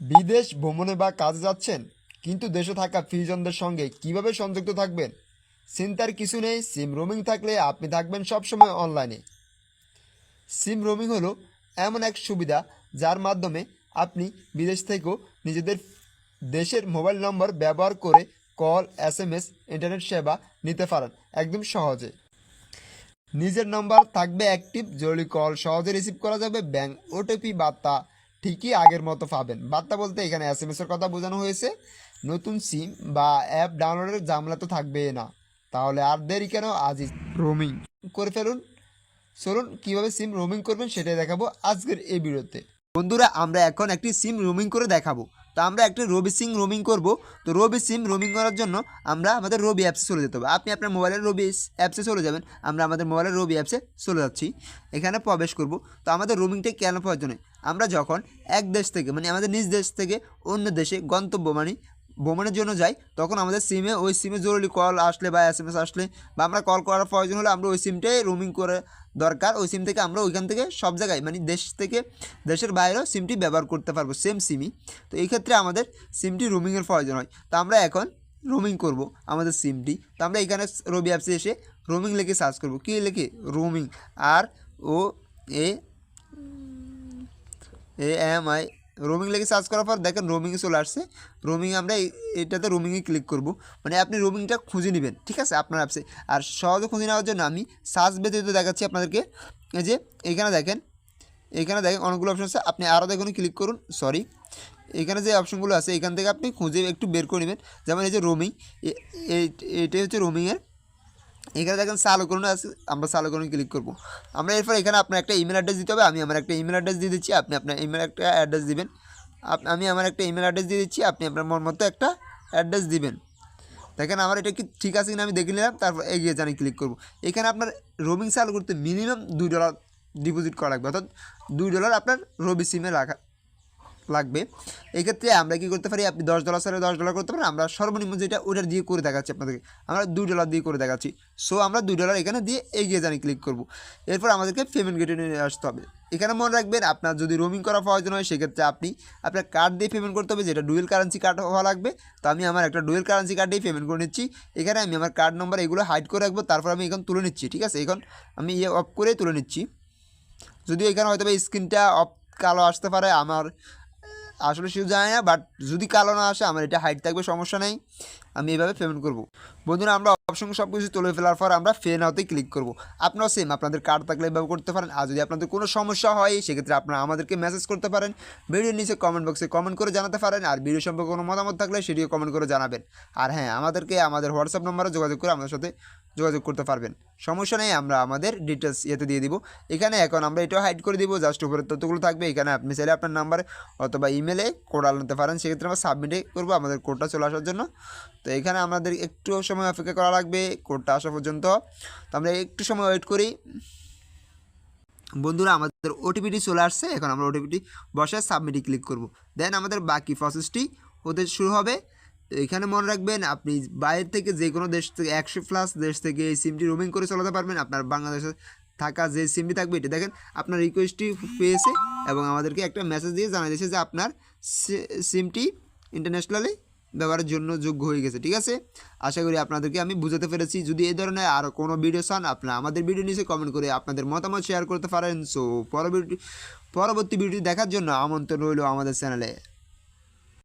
বিদেশ ভ্রমণে বা কাজে যাচ্ছেন, কিন্তু দেশে থাকা প্রিয়জনদের সঙ্গে কীভাবে সংযুক্ত থাকবেন? চিন্তার কিছু নেই, সিম রোমিং থাকলে আপনি থাকবেন সবসময় অনলাইনে। সিম রোমিং হলো এমন এক সুবিধা যার মাধ্যমে আপনি বিদেশ থেকেও নিজেদের দেশের মোবাইল নম্বর ব্যবহার করে call S M S internet সেবা নিতে পারেন একদম সহজে। নিজের নম্বর থাকবে অ্যাক্টিভ, জরুরি কল সহজে রিসিভ করা যাবে, ব্যাংক, ওটিপি, বার্তা ঠিকই আগের মতো পাবেন। বার্তা বলতে এখানে এস এম এর কথা বোঝানো হয়েছে। নতুন সিম বা অ্যাপ ডাউনলোডের জামলা তো থাকবে না। তাহলে আর দেরি কেন? আজই রোমিং করে ফেলুন। চলুন, কীভাবে সিম রোমিং করবেন সেটাই দেখাবো আজকের এই ভিডিওতে। বন্ধুরা, আমরা এখন একটি সিম রোমিং করে দেখাবো। তো আমরা একটি রবি সিম রোমিং করব। তো রবি সিম রোমিং করার জন্য আমরা আমাদের রবি অ্যাপসে চলে যেতে হবে। আপনি আপনার মোবাইলের রবি অ্যাপসে চলে যাবেন। আমরা আমাদের মোবাইলের রবি অ্যাপসে চলে যাচ্ছি। এখানে প্রবেশ করব। তো আমাদের রোমিংটা কেন প্রয়োজনে? আমরা যখন এক দেশ থেকে মানে আমাদের নিজ দেশ থেকে অন্য দেশে গন্তব্য মানে ভ্রমণের জন্য যাই, তখন আমাদের সিমে ওই সিমে জরুরি কল আসলে বা এস এম এস আসলে বা আমরা কল করার প্রয়োজন হলে আমরা ওই সিমটাই রোমিং করে দরকার, ওই সিম থেকে আমরা ওইখান থেকে সব জায়গায় মানে দেশ থেকে দেশের বাইরেও সিমটি ব্যবহার করতে পারব সেম সিমই তো এই ক্ষেত্রে আমাদের সিমটি রুমিংয়ের প্রয়োজন হয়। তো আমরা এখন রোমিং করব আমাদের সিমটি তো আমরা এখানে রবি অ্যাপসে এসে রোমিং লিখে সার্চ করব। কী লিখে? Roaming R O A A M I roaming লেগে সার্চ করার পর দেখেন রোমিংয়ে চলে আসছে। রোমিং আমরা এটাতে রোমিংয়ে ক্লিক করব। মানে আপনি রোমিংটা খুঁজে নেবেন, ঠিক আছে? আপনার অ্যাপসে আর সহজে খুঁজে নেওয়ার জন্য আমি সার্চ বেঁধে ব্যতীত দেখাচ্ছি আপনাদেরকে। এই যে, এখানে দেখেন এখানে দেখেন অনেকগুলো অপশন আছে। আপনি আরও দেখুন ক্লিক করুন সরি এখানে যে অপশনগুলো আছে, এখান থেকে আপনি খুঁজে একটু বের করে নেবেন। যেমন এই যে রোমিং এটাই হচ্ছে রোমিংয়ের এখানে দেখেন চালু করুন, আছে, আমরা চালু করুন ক্লিক করব। আমরা এরপর এখানে আপনার একটা ইমেল অ্যাড্রেস দিতে হবে, আমি আমার একটা ইমেল অ্যাড্রেস দিয়ে দিচ্ছি, আপনি আপনার ইমেল একটা অ্যাড্রেস দিবেন। আমি আমার একটা ইমেল অ্যাড্রেস দিয়ে দিচ্ছি, আপনি আপনার মন মতো একটা অ্যাড্রেস দিবেন। দেখেন আমার এটা কি ঠিক আছে কিনা আমি দেখে নিলাম, তারপর এগিয়ে জানি ক্লিক করব। এখানে আপনার রোমিং চালু করতে মিনিমাম দুই ডলার ডিপোজিট করা লাগবে, অর্থাৎ দুই ডলার আপনার রবি সিমে রাখা লাগবে। এক্ষেত্রে আমরা কি করতে পারি? আপনি দশ ডলার সালে দশ ডলার করতে পারেন। আমরা সর্বনিম্ন যেটা ওটার দিয়ে করে দেখাচ্ছি আপনাদেরকে। আমরা দুই ডলার দিয়ে করে দেখাচ্ছি। সো আমরা দুই ডলার এখানে দিয়ে এগিয়ে জানি ক্লিক করব। এরপর আমাদেরকে পেমেন্ট গেটে নিয়ে আসতে হবে। এখানে মনে রাখবেন, আপনার যদি রোমিং করা প্রয়োজন হয়, সেক্ষেত্রে আপনি আপনার কার্ড দিয়ে পেমেন্ট করতে হবে, যেটা ডুয়েল কারেন্সি কার্ড হওয়া লাগবে। তো আমি আমার একটা ডুয়েল কারেন্সি কার্ড দিয়ে পেমেন্ট করে নিচ্ছি। এখানে আমি আমার কার্ড নম্বর এগুলো হাইড করে রাখব, তারপর আমি এখন তুলে নিচ্ছি, ঠিক আছে? এখন আমি ইয়ে অফ করে তুলে নিচ্ছি। যদিও এখানে হয়তো স্ক্রিনটা অফ কালো আসতে পারে, আমার আসলে শুধু জানি না বাট যদি কালো না আসে, আমার এটা হাইট থাকবে, সমস্যা নেই। আমি এভাবে পেমেন্ট করব। বন্ধুরা, আমরা অপশন সব কিছু তুলে ফেলার পর আমরা ফে নাওতে ক্লিক করব। আপনারাও সেম আপনাদের কার্ড থাকলে এভাবে করতে পারেন। আর যদি আপনাদের কোনো সমস্যা হয়, সেক্ষেত্রে আপনারা আমাদেরকে মেসেজ করতে পারেন। ভিডিওর নিচে কমেন্ট বক্সে কমেন্ট করে জানাতে পারেন। আর ভিডিও সম্পর্কে কোনো মতামত থাকলে সেটিও কমেন্ট করে জানাবেন। আর হ্যাঁ আমাদেরকে আমাদের হোয়াটসঅ্যাপ নম্বরে যোগাযোগ করে আমাদের সাথে যোগাযোগ করতে পারবেন। সমস্যা নেই, আমরা আমাদের ডিটেলস ইয়েতে দিয়ে দিব। এখানে এখন আমরা এটাও হাইড করে দিব জাস্ট উপরের তথ্যগুলো থাকবে। এখানে আপনি চাইলে আপনার নাম্বার অথবা ইমেলে কোড আনতে পারেন। সেক্ষেত্রে আমরা সাবমিটে করব আমাদের কোডটা চলে আসার জন্য। তো এখানে আমাদের একটু সময় অপেক্ষা করা লাগবে কোডটা আসা পর্যন্ত। তো আমরা একটু সময় ওয়েট করি। বন্ধুরা, আমাদের ওটিপিটি চলে আসছে। এখন আমরা ওটিপিটি বসে সাবমিটে ক্লিক করব। দেন আমাদের বাকি প্রসেসটি হতে শুরু হবে। তো এখানে মনে রাখবেন, আপনি বাইরে থেকে যে কোনো দেশ থেকে, একশো প্লাস দেশ থেকে এই সিমটি রোমিং করে চালাতে পারবেন। আপনার বাংলাদেশে থাকা যে সিমটি থাকবে এটা দেখেন, আপনার রিকোয়েস্টটি পেয়েছে এবং আমাদেরকে একটা মেসেজ দিয়ে জানা দিয়েছে যে আপনার সিমটি ইন্টারন্যাশনালি ব্যবহারের জন্য যোগ্য হয়ে গেছে, ঠিক আছে? আশা করি আপনাদেরকে আমি বুঝাতে পেরেছি। যদি এই ধরনের আরও কোনো ভিডিও চান, আপনারা আমাদের ভিডিও নিচে কমেন্ট করে আপনাদের মতামত শেয়ার করতে পারেন। সো পরবর্তী পরবর্তী ভিডিও দেখার জন্য আমন্ত্রণ রইল আমাদের চ্যানেলে